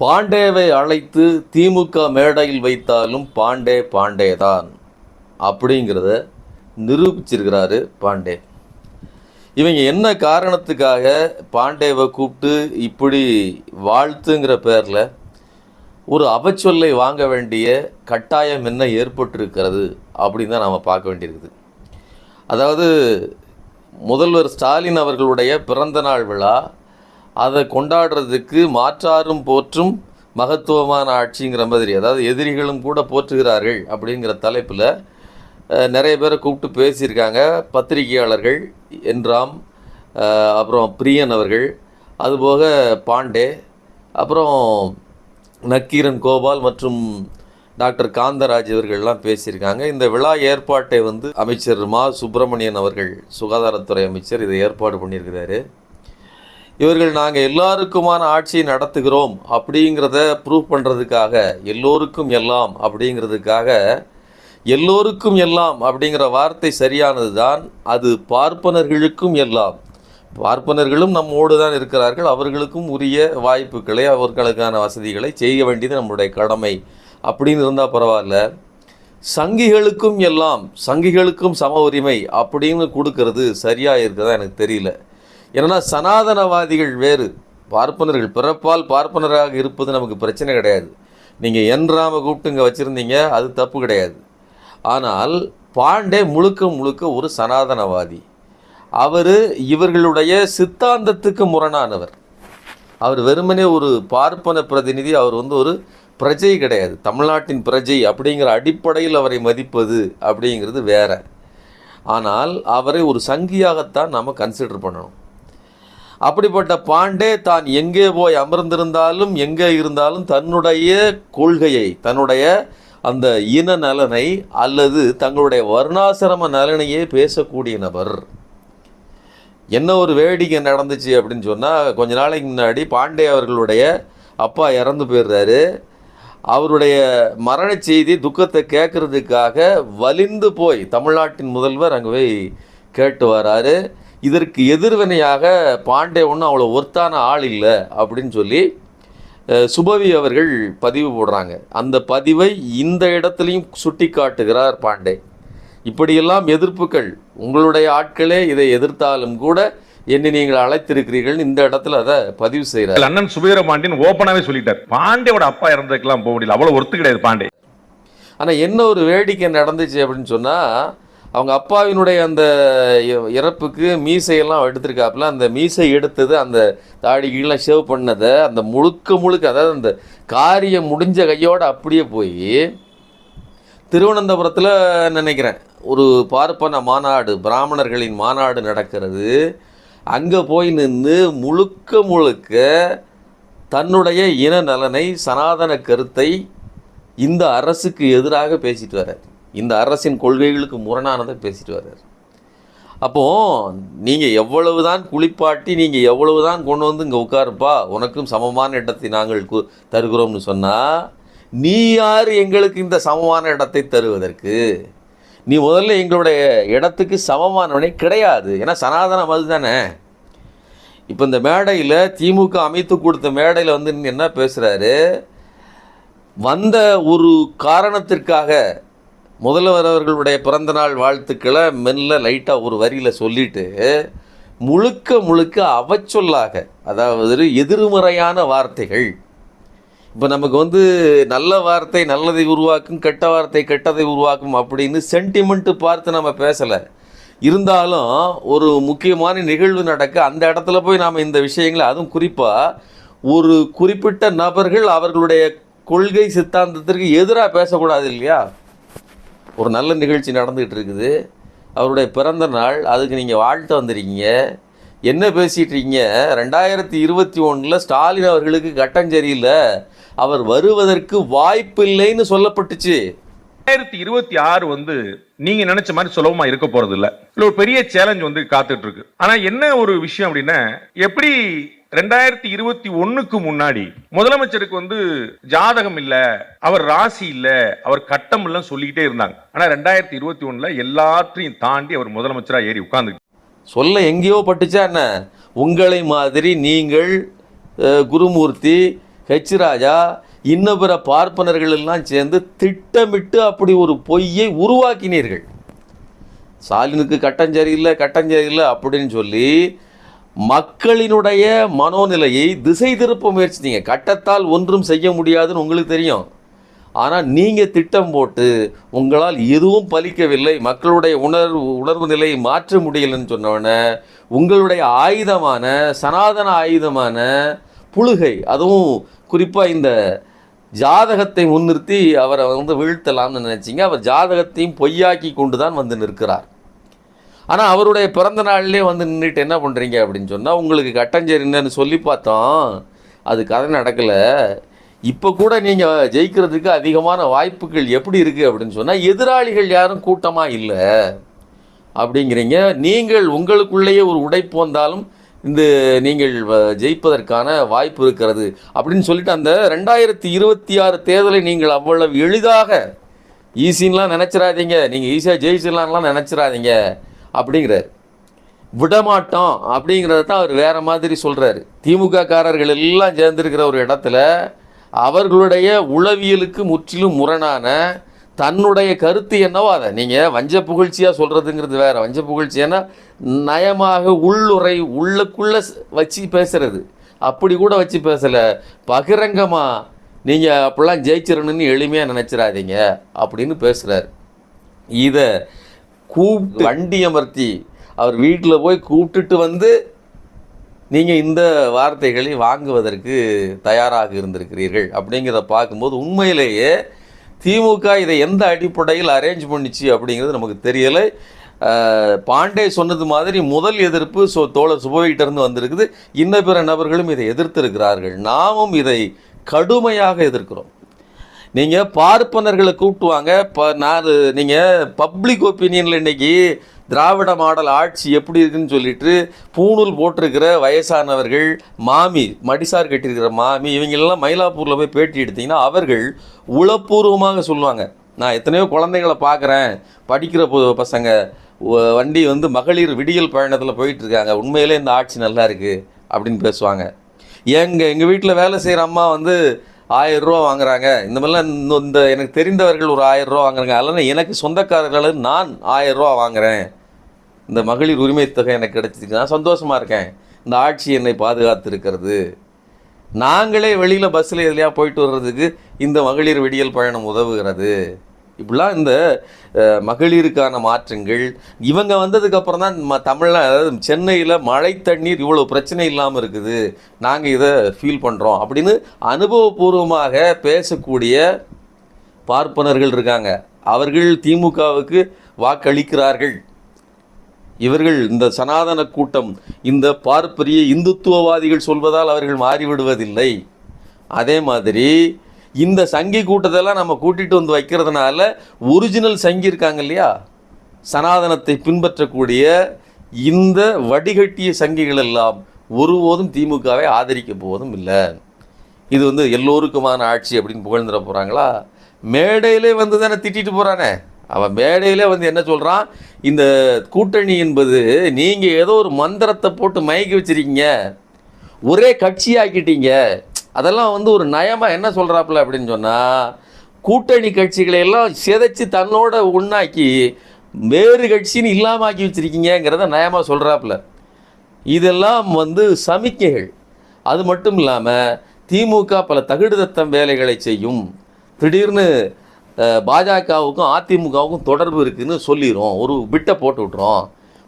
பாண்டேவை அழைத்து திமுக மேடையில் வைத்தாலும் பாண்டே பாண்டே தான் அப்படிங்கிறத நிரூபிச்சிருக்கிறாரு பாண்டே. இவங்க என்ன காரணத்துக்காக பாண்டேவை கூப்பிட்டு இப்படி வாழ்த்துங்கிற பேரில் ஒரு அவச்சொல்லை வாங்க வேண்டிய கட்டாயம் என்ன ஏற்பட்டிருக்கிறது அப்படின்னு தான் நாம் பார்க்க வேண்டியிருக்குது. அதாவது முதல்வர் ஸ்டாலின் அவர்களுடைய பிறந்தநாள் விழா அதை கொண்டாடுறதுக்கு மாற்றாரும் போற்றும் மகத்துவமான ஆட்சிங்கிற மாதிரி அதாவது எதிரிகளும் கூட போற்றுகிறார்கள் அப்படிங்கிற தலைப்பில் நிறைய பேரை கூப்பிட்டு பேசியிருக்காங்க. பத்திரிகையாளர்கள் என்றாம் அப்புறம் பிரியன் அவர்கள் அதுபோக பாண்டே அப்புறம் நக்கீரன் கோபால் மற்றும் டாக்டர் காந்தராஜ் இவர்கள்லாம் பேசியிருக்காங்க. இந்த விழா ஏற்பாட்டை வந்து அமைச்சர் மா. சுப்பிரமணியன் அவர்கள் சுகாதாரத்துறை அமைச்சர் இதை ஏற்பாடு பண்ணியிருக்கிறாரு. இவர்கள் நாங்கள் எல்லாருக்குமான ஆட்சியை நடத்துகிறோம் அப்படிங்கிறத ப்ரூவ் பண்ணுறதுக்காக எல்லோருக்கும் எல்லாம் அப்படிங்கிறதுக்காக எல்லோருக்கும் எல்லாம் அப்படிங்கிற வார்த்தை சரியானது தான் அது பார்ப்பனர்களுக்கும் எல்லாம். பார்ப்பனர்களும் நம்மோடு தான் இருக்கிறார்கள் அவர்களுக்கும் உரிய வாய்ப்புகளை அவர்களுக்கான வசதிகளை செய்ய வேண்டியது நம்முடைய கடமை. அப்படின்னு இருந்தால் பரவாயில்ல. சங்கிகளுக்கும் எல்லாம் சங்கிகளுக்கும் சம உரிமை அப்படின்னு கொடுக்கறது சரியாக இருக்கிறதா எனக்கு தெரியல. ஏன்னா சனாதனவாதிகள் வேறு. பார்ப்பனர்கள் பிறப்பால் பார்ப்பனராக இருப்பது நமக்கு பிரச்சனை கிடையாது. நீங்கள் என்றாம கூப்பிட்டு இங்கே வச்சுருந்தீங்க அது தப்பு கிடையாது. ஆனால் பாண்டே முழுக்க முழுக்க ஒரு சனாதனவாதி. அவர் இவர்களுடைய சித்தாந்தத்துக்கு முரணானவர். அவர் வெறுமனே ஒரு பார்ப்பன பிரதிநிதி அவர் வந்து ஒரு பிரஜை கிடையாது. தமிழ்நாட்டின் பிரஜை அப்படிங்கிற அடிப்படையில் அவரை மதிப்பது அப்படிங்கிறது வேற. ஆனால் அவரை ஒரு சங்கியாகத்தான் நாம் கன்சிடர் பண்ணணும். அப்படிப்பட்ட பாண்டே தான் எங்கே போய் அமர்ந்திருந்தாலும் எங்கே இருந்தாலும் தன்னுடைய கொள்கையை தன்னுடைய அந்த இன நலனை அல்லது தங்களுடைய வர்ணாசிரம நலனையே பேசக்கூடிய நபர். என்ன ஒரு வேடிக்கை நடந்துச்சு அப்படின்னு சொன்னால் கொஞ்ச நாளைக்கு முன்னாடி பாண்டே அவர்களுடைய அப்பா இறந்து போயிடுறாரு. அவருடைய மரண செய்தி துக்கத்தை கேட்குறதுக்காக வலிந்து போய் தமிழ்நாட்டின் முதல்வர் அங்கே போய் கேட்டு வராரு. இதற்கு எதிர்வினையாக பாண்டே ஒன்றும் அவ்வளோ ஒர்த்தான ஆள் இல்லை அப்படின்னு சொல்லி சுபவி அவர்கள் பதிவு போடுறாங்க. அந்த பதிவை இந்த இடத்துலையும் சுட்டி காட்டுகிறார் பாண்டே. இப்படியெல்லாம் எதிர்ப்புகள் உங்களுடைய ஆட்களே இதை எதிர்த்தாலும் கூட என்னை நீங்கள் அழைத்திருக்கிறீர்கள் இந்த இடத்துல அதை பதிவு செய்கிறார் அண்ணன் சுபீரபாண்டியன் ஓப்பனாவே சொல்லிட்டார். பாண்டியோட அப்பா இறந்ததுக்கெல்லாம் போக முடியல. அவ்வளவு ஒர்த்து கிடையாது பாண்டே. ஆனால் என்ன ஒரு வேடிக்கை நடந்துச்சு அப்படின்னு சொன்னால் அவங்க அப்பாவினுடைய அந்த இ- இறப்புக்கு மீசையெல்லாம் எடுத்திருக்காப்புல அந்த மீசை எடுத்தது அந்த தாடி கீழே ஷேவ் பண்ணதை அந்த முழுக்க முழுக்க அதாவது அந்த காரியம் முடிஞ்ச கையோடு அப்படியே போய் திருவனந்தபுரத்தில் நினைக்கிறேன் ஒரு பார்ப்பன மாநாடு பிராமணர்களின் மாநாடு நடக்கிறது. அங்கே போய் நின்று முழுக்க முழுக்க தன்னுடைய இன நலனை சனாதன கருத்தை இந்த அரசுக்கு எதிராக பேசிட்டு வர்றார். இந்த அரசின் கொள்கைகளுக்கு முரணானதை பேசிட்டு வர்றார். அப்போது நீங்கள் எவ்வளவு தான் குளிப்பாட்டி நீங்கள் எவ்வளவு தான் கொண்டு வந்து இங்கே உட்காருப்பா உனக்கும் சமமான இடத்தை நாங்கள் கு தருகிறோம்னு சொன்னால் நீ யார் எங்களுக்கு இந்த சமமான இடத்தை தருவதற்கு? நீ முதல்ல எங்களுடைய இடத்துக்கு சமமானவனே கிடையாது. ஏன்னா சனாதனம் அதுதானே. இப்போ இந்த மேடையில் திமுக அமைத்து கொடுத்த மேடையில் வந்து என்ன பேசுகிறாரு வந்த ஒரு காரணத்திற்காக முதல்வர் அவர்களுடைய பிறந்தநாள் வாழ்த்துக்களை மெல்ல லைட்டாக ஒரு வரியில் சொல்லிட்டு முழுக்க முழுக்க அவச்சொல்லாக அதாவது எதிர்மறையான வார்த்தைகள். இப்போ நமக்கு வந்து நல்ல வார்த்தை நல்லதை உருவாக்கும் கெட்ட வார்த்தை கெட்டதை உருவாக்கும் அப்படின்னு சென்டிமெண்ட்டு பார்த்து நம்ம பேசலை. இருந்தாலும் ஒரு முக்கியமான நிகழ்வு நடக்க அந்த இடத்துல போய் நாம் இந்த விஷயங்களை அதுவும் குறிப்பாக ஒரு குறிப்பிட்ட நபர்கள் அவர்களுடைய கொள்கை சித்தாந்தத்திற்கு எதிராக பேசக்கூடாது இல்லையா? ஒரு நல்ல நிகழ்ச்சி நடந்துகிட்டு இருக்குது அவருடைய பிறந்த நாள் அதுக்கு நீங்கள் வாழ்த்து வந்திருக்கீங்க. என்ன பேசிட்டு இருக்கீங்க ரெண்டாயிரத்தி இருபத்தி ஒன்றில் ஸ்டாலின் அவர்களுக்கு கட்டம் சரியில்லை. அவர் வருவதற்கு வாய்ப்பில்லைன்னு சொல்லப்பட்டுச்சு. ரெண்டாயிரத்தி இருபத்தி ஆறு வந்து நீங்க நினைச்ச மாதிரி சுலபமா இருக்க போறது இல்ல இல்ல ஒரு பெரிய சேலஞ்ச் வந்து காத்துட்டு இருக்கு. ஆனா என்ன ஒரு விஷயம் அப்படின்னா எப்படி ரெண்டாயிரத்தி இருபத்தி ஒண்ணுக்கு முன்னாடி முதலமைச்சருக்கு வந்து ஜாதகம் இல்ல அவர் ராசி இல்ல அவர் கட்டம் இல்ல சொல்லிக்கிட்டே இருந்தாங்க. ஆனா ரெண்டாயிரத்தி இருபத்தி ஒண்ணுல எல்லாத்தையும் தாண்டி அவர் முதலமைச்சரா ஏறி உட்கார்ந்து சொல்ல எங்கேயோ பட்டுச்சா என்ன? உங்களை மாதிரி நீங்கள் குருமூர்த்தி ஹெச் ராஜா இன்ன பிற பார்ப்பனர்கள் எல்லாம் சேர்ந்து திட்டமிட்டு அப்படி ஒரு பொய்யை உருவாக்கினீர்கள். ஸ்டாலினுக்கு கட்டம் சரியில்லை கட்டம் சரியில்லை அப்படின்னு சொல்லி மக்களினுடைய மனோநிலையை திசை திருப்ப முயற்சித்தீங்க. கட்டத்தால் ஒன்றும் செய்ய முடியாதுன்னு உங்களுக்கு தெரியும். ஆனால் நீங்கள் திட்டம் போட்டு உங்களால் எதுவும் பலிக்கவில்லை மக்களுடைய உணர்வு உணர்வு நிலையை மாற்ற முடியலைன்னு சொன்னோடனே உங்களுடைய ஆயுதமான சனாதன ஆயுதமான புழுகை அதுவும் குறிப்பாக இந்த ஜாதகத்தை முன்னிறுத்தி அவரை வந்து வீழ்த்தலாம்னு நினச்சிங்க. அவர் ஜாதகத்தையும் பொய்யாக்கி கொண்டு தான் வந்து நிற்கிறார். ஆனால் அவருடைய பிறந்த நாள்லேயே வந்து நின்றுட்டு என்ன பண்ணுறீங்க அப்படின்னு சொன்னால் உங்களுக்கு கட்டஞ்சேரின்னு சொல்லி பார்த்தோம். அது கதை நடக்கலை. இப்போ கூட நீங்கள் ஜெயிக்கிறதுக்கு அதிகமான வாய்ப்புகள் எப்படி இருக்குது அப்படின்னு சொன்னால் எதிராளிகள் யாரும் கூட்டமாக இல்லை. அப்படிங்கிறீங்க. நீங்கள் உங்களுக்குள்ளேயே ஒரு உடைப்பு வந்தாலும் இந்த நீங்கள் வ- ஜெயிப்பதற்கான வாய்ப்பு இருக்கிறது. அப்படின்னு சொல்லிட்டு அந்த ரெண்டாயிரத்தி இருபத்தி ஆறு தேர்தலை நீங்கள் அவ்வளவு எளிதாக ஈஸின்லாம் நினச்சிடாதீங்க நீங்கள் ஈஸியாக ஜெயிச்சிடலாம்லாம் நினச்சிடாதீங்க அப்படிங்கிறார். விடமாட்டோம் அப்படிங்கிறத தான் அவர் வேறு மாதிரி சொல்கிறாரு திமுக காரர்கள் எல்லாம் சேர்ந்திருக்கிற ஒரு இடத்துல அவர்களுடைய உளவியலுக்கு முற்றிலும் முரணான தன்னுடைய கருத்து என்னவோ அதை. நீங்கள் வஞ்ச புகழ்ச்சியாக சொல்கிறதுங்கிறது வேறு. வஞ்ச புகழ்ச்சின்னா நயமாக உள்ளுரை உள்ளுக்குள்ளே வச்சு பேசுகிறது அப்படி கூட வச்சு பேசலை. பகிரங்கமாக நீங்கள் அப்படிலாம் ஜெயிச்சிடணும்னு எளிமையாக நினச்சிடாதீங்க அப்படின்னு பேசுகிறார் இதை கூப்பிட்டு வண்டி அமர்த்தி அவர் வீட்டில் போய் கூப்பிட்டுட்டு வந்து நீங்கள் இந்த வார்த்தைகளை வாங்குவதற்கு தயாராக இருந்திருக்கிறீர்கள் அப்படிங்கிறத பார்க்கும்போது உண்மையிலேயே திமுக இதை எந்த அடிப்படையில் அரேஞ்ச் பண்ணிச்சு அப்படிங்கிறது நமக்கு தெரியலை. பாண்டே சொன்னது மாதிரி முதல் எதிர்ப்பு சோ தோழர் சுபவிகிட்டருந்து வந்திருக்குது. இன்ன பிற நபர்களும் இதை எதிர்த்திருக்கிறார்கள். நாமும் இதை கடுமையாக எதிர்க்கிறோம். நீங்கள் பார்ப்பனர்களை கூப்பிட்டுவாங்க இப்போ நான் நீங்கள் பப்ளிக் ஒப்பீனியனில் இன்னைக்கு திராவிட மாடல் ஆட்சி எப்படி இருக்குன்னு சொல்லிட்டு பூணூல் போட்டிருக்கிற வயசானவர்கள் மாமி மடிசார் கட்டியிருக்கிற மாமி இவங்களெல்லாம் மயிலாப்பூரில் போய் பேட்டி எடுத்திங்கன்னா அவர்கள் உளப்பூர்வமாக சொல்லுவாங்க. நான் எத்தனையோ குழந்தைங்களை பார்க்குறேன். படிக்கிற பு- பசங்க வண்டி வந்து மகளிர் விடியல் பயணத்தில் போயிட்டு இருக்காங்க உண்மையிலே இந்த ஆட்சி நல்லா இருக்குது அப்படின்னு பேசுவாங்க. எங்கள் எங்கள் வீட்டில் வேலை செய்கிற அம்மா வந்து ஆயிரம் ரூபா வாங்குறாங்க. இந்த மாதிரிலாம் இந்த- இந்த எனக்கு தெரிந்தவர்கள் ஒரு ஆயிரம் ரூபா வாங்குறாங்க. அதெல்லாம் எனக்கு சொந்தக்காரர்கள் நான் ஆயிரம் ரூபா வாங்குறேன். இந்த மகளிர் உரிமை தொகை எனக்கு கிடைச்சிருக்கு. நான் சந்தோஷமாக இருக்கேன். இந்த ஆட்சி என்னை பாதுகாத்து இருக்கிறது நாங்களே வெளியில் பஸ்ஸில் எதுலையா போயிட்டு வர்றதுக்கு இந்த மகளிர் விடியல் பயணம் உதவுகிறது. இப்படிலாம் இந்த மகளிருக்கான மாற்றங்கள் இவங்க வந்ததுக்கப்புறம் தான் ம அதாவது சென்னையில் மழை தண்ணீர் இவ்வளோ பிரச்சனை இல்லாமல் இருக்குது நாங்கள் இதை ஃபீல் பண்ணுறோம் அப்படின்னு அனுபவபூர்வமாக பேசக்கூடிய பார்ப்பனர்கள் இருக்காங்க. அவர்கள் திமுகவுக்கு வாக்களிக்கிறார்கள். இவர்கள் இந்த சனாதன கூட்டம் இந்த பார்ப்பரிய இந்துத்துவவாதிகள் சொல்வதால் அவர்கள் மாறிவிடுவதில்லை. அதே மாதிரி இந்த சங்கி கூட்டத்தெல்லாம் நம்ம கூட்டிகிட்டு வந்து வைக்கிறதுனால ஒரிஜினல் சங்கி இருக்காங்க இல்லையா? சனாதனத்தை பின்பற்றக்கூடிய இந்த வடிகட்டிய சங்கிகள் எல்லாம் ஒருபோதும் திமுகவை ஆதரிக்க போவதும் இல்லை. இது வந்து எல்லோருக்குமான ஆட்சி அப்படின்னு புகழ்ந்துட போகிறாங்களா மேடையிலே வந்து தானே திட்டிட்டு போகிறானே அவன் மேடையிலே வந்து என்ன சொல்கிறான் இந்த கூட்டணி என்பது நீங்கள் ஏதோ ஒரு மந்திரத்தை போட்டு மயக்கி வச்சிருக்கீங்க. ஒரே கட்சி ஆக்கிட்டீங்க அதெல்லாம் வந்து ஒரு நயமாக என்ன சொல்கிறாப்புல அப்படின்னு சொன்னால் கூட்டணி கட்சிகளை எல்லாம் சிதைச்சு தன்னோட உண்ணாக்கி வேறு கட்சின்னு இல்லாமல் ஆக்கி வச்சிருக்கீங்கிறத நயமாக சொல்கிறாப்புல இதெல்லாம் வந்து சமிக்கைகள். அது மட்டும் இல்லாமல் திமுக பல தகுடுதத்தம் வேலைகளை செய்யும். திடீர்னு பாஜகவுக்கும் அதிமுகவுக்கும் தொடர்பு இருக்குன்னு சொல்லிடும் ஒரு பிட்டை போட்டு விட்றோம்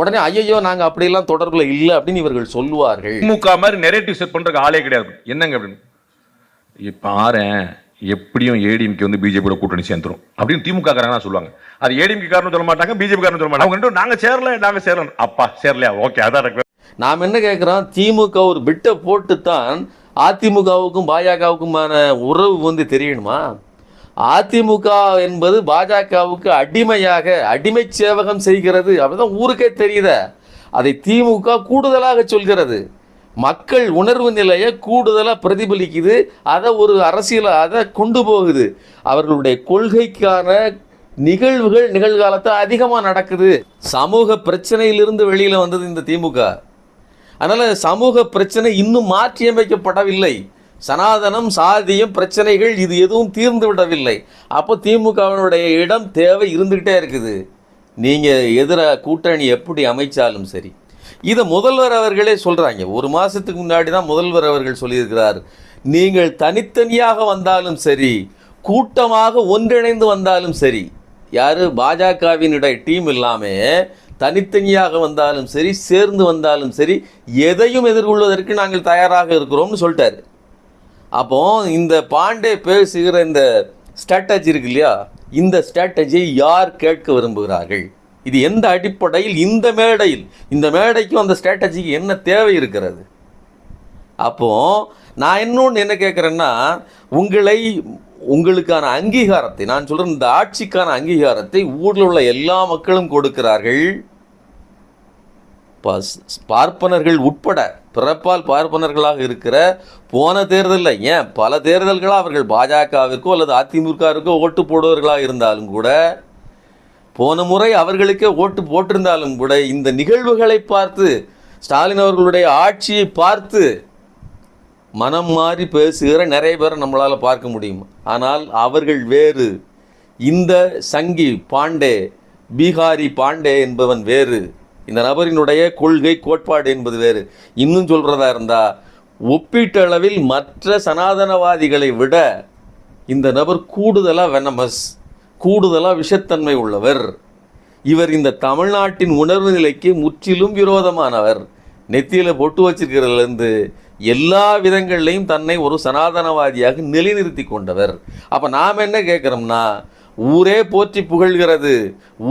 உடனே ஐயோ நாங்கள் அப்படியெல்லாம் தொடர்பில் இல்லை அப்படின்னு இவர்கள் சொல்லுவார்கள். திமுக மாதிரி நெரேட்டிவ் செட் பண்ணுறதுக்கு ஆளே கிடையாது. என்னங்க அப்படின்னு? இப்ப எப்படியும் ஏடிஎம்கே வந்து பிஜேபியோட கூட்டணி சேர்ந்துரும். அப்படின்னு திமுக காரங்க சொல்லுவாங்க. அது ஏடிஎம்கே காரணம் சொல்ல மாட்டாங்க பிஜேபி காரணம் சொல்ல மாட்டாங்க. அவங்க நாங்கள் சேரல நாங்கள் சேரல அப்பா சேரலையா? ஓகே அதான் நாம் என்ன கேட்குறோம்? திமுக ஒரு பிட்டை போட்டு தான் அதிமுகவுக்கும் பாஜகவுக்குமான உறவு வந்து தெரியணுமா? அதிமுக என்பது பாஜகவுக்கு அடிமையாக அடிமை சேவகம் செய்கிறது. அப்படிதான் ஊருக்கே தெரியுத. அதை திமுக கூடுதலாக சொல்கிறது. மக்கள் உணர்வு நிலையை கூடுதலாக பிரதிபலிக்குது அதை ஒரு அரசியல் அதை கொண்டு போகுது. அவர்களுடைய கொள்கைக்கான நிகழ்வுகள் நிகழ்காலத்தில் அதிகமாக நடக்குது. சமூக பிரச்சனையிலிருந்து வெளியில் வந்தது இந்த திமுக. அதனால் சமூக பிரச்சனை இன்னும் மாற்றியமைக்கப்படவில்லை சனாதனம் சாதியம் பிரச்சனைகள் இது எதுவும் தீர்ந்து விடவில்லை. அப்போ திமுகவினுடைய இடம் தேவை இருந்துக்கிட்டே இருக்குது. நீங்கள் எதிர கூட்டணி எப்படி அமைச்சாலும் சரி. இதை முதல்வர் அவர்களே சொல்கிறாங்க ஒரு மாதத்துக்கு முன்னாடி தான் முதல்வர் அவர்கள் சொல்லியிருக்கிறார். நீங்கள் தனித்தனியாக வந்தாலும் சரி கூட்டமாக ஒன்றிணைந்து வந்தாலும் சரி யார்? பாஜகவினுடைய டீம் இல்லாமல் தனித்தனியாக வந்தாலும் சரி சேர்ந்து வந்தாலும் சரி எதையும் எதிர்கொள்வதற்கு நாங்கள் தயாராக இருக்கிறோம்னு சொல்லிட்டாரு. அப்போ இந்த பாண்டே பேசுகிற இந்த ஸ்ட்ராட்டஜி இருக்கு இல்லையா? இந்த ஸ்ட்ராட்டஜியை யார் கேட்க விரும்புகிறார்கள்? இது எந்த அடிப்படையில்? இந்த மேடையில். இந்த மேடைக்கும் அந்த ஸ்ட்ராட்டஜிக்கு என்ன தேவை இருக்கிறது? அப்போ நான் இன்னொன்று என்ன கேட்குறேன்னா உங்களை உங்களுக்கான அங்கீகாரத்தை நான் சொல்கிறேன் இந்த ஆட்சிக்கான அங்கீகாரத்தை ஊரில் உள்ள எல்லா மக்களும் கொடுக்கிறார்கள். பஸ்- பார்ப்பனர்கள் உட்பட பிறப்பால் பார்ப்பனர்களாக இருக்கிற போன தேர்தலில் ஏன் பல தேர்தல்களாக அவர்கள் பாஜகவிற்கோ அல்லது அதிமுகவிற்கோ ஓட்டு போடுவர்களாக இருந்தாலும் கூட போன முறை அவர்களுக்கே ஓட்டு போட்டிருந்தாலும் கூட இந்த நிகழ்வுகளை பார்த்து ஸ்டாலின் அவர்களுடைய ஆட்சியை பார்த்து மனம் மாறி பேசுகிற நிறைய பேரை நம்மளால் பார்க்க முடியும். ஆனால் அவர்கள் வேறு. இந்த சங்கி பாண்டே பீகாரி பாண்டே என்பவன் வேறு. இந்த நபரினுடைய கொள்கை கோட்பாடு என்பது வேறு. இன்னும் சொல்கிறதா இருந்தால் ஒப்பீட்டளவில் மற்ற சனாதனவாதிகளை விட இந்த நபர் கூடுதலாக வெனமஸ். கூடுதலாக விஷத்தன்மை உள்ளவர். இவர் இந்த தமிழ்நாட்டின் உணர்வு நிலைக்கு முற்றிலும் விரோதமானவர். நெத்தியில் பொட்டு வச்சிருக்கிறதுலேருந்து எல்லா விதங்கள்லையும் தன்னை ஒரு சனாதனவாதியாக நிலைநிறுத்தி கொண்டவர். அப்போ நாம் என்ன கேட்குறோம்னா ஊரே போற்றி புகழ்கிறது.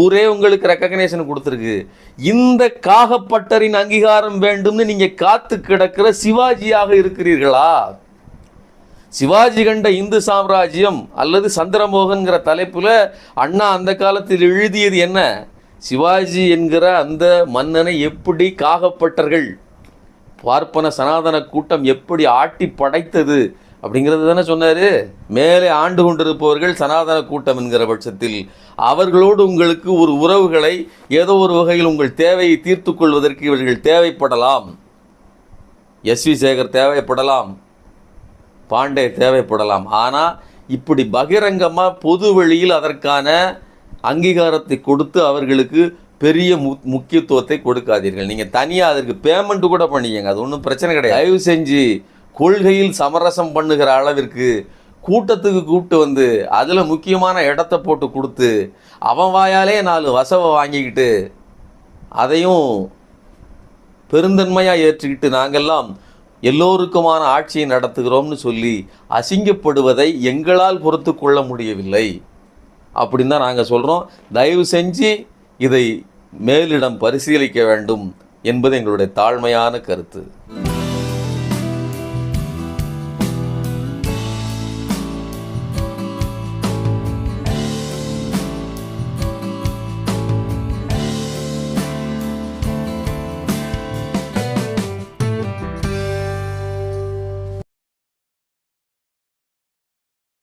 ஊரே உங்களுக்கு ரெக்கக்னேஷன் கொடுத்துருக்கு. இந்த காகப்பட்டரின் அங்கீகாரம் வேண்டும்னு நீங்கள் காத்து கிடக்கிற சிவாஜியாக இருக்கிறீர்களா? சிவாஜி கண்ட இந்து சாம்ராஜ்யம் அல்லது சந்திரமோகன்கிற தலைப்பில் அண்ணா அந்த காலத்தில் எழுதியது என்ன? சிவாஜி என்கிற அந்த மன்னனை எப்படி காகப்பட்டர்கள்? பார்ப்பன சனாதன கூட்டம் எப்படி ஆட்டி படைத்தது? அப்படிங்கிறது தானே சொன்னார். மேலே ஆண்டு கொண்டிருப்பவர்கள் சனாதன கூட்டம் என்கிற பட்சத்தில் அவர்களோடு உங்களுக்கு ஒரு உறவுகளை ஏதோ ஒரு வகையில் உங்கள் தேவையை தீர்த்து கொள்வதற்கு இவர்கள் தேவைப்படலாம். எஸ் வி சேகர் தேவைப்படலாம். பாண்டே தேவைப்படலாம். ஆனால் இப்படி பகிரங்கமாக பொது வழியில் அதற்கான அங்கீகாரத்தை கொடுத்து அவர்களுக்கு பெரிய மு முக்கியத்துவத்தை கொடுக்காதீர்கள். நீங்கள் தனியாக அதற்கு பேமெண்ட் கூட பண்ணிக்கங்க. அது ஒன்றும் பிரச்சனை கிடையாது. தயவு செஞ்சு கொள்கையில் சமரசம் பண்ணுகிற அளவிற்கு கூட்டத்துக்கு கூப்பிட்டு வந்து அதில் முக்கியமான இடத்த போட்டு கொடுத்து அவன் வாயாலே நாலு வசவை வாங்கிக்கிட்டு அதையும் பெருந்தன்மையாக ஏற்றுக்கிட்டு நாங்கெல்லாம் எல்லோருக்குமான ஆட்சியை நடத்துகிறோம்னு சொல்லி அசிங்கப்படுவதை எங்களால் பொறுத்து கொள்ள முடியவில்லை. அப்படின்னு தான் நாங்கள் சொல்கிறோம் தயவு செஞ்சு இதை மேலிடம் பரிசீலிக்க வேண்டும் என்பது எங்களுடைய தாழ்மையான கருத்து.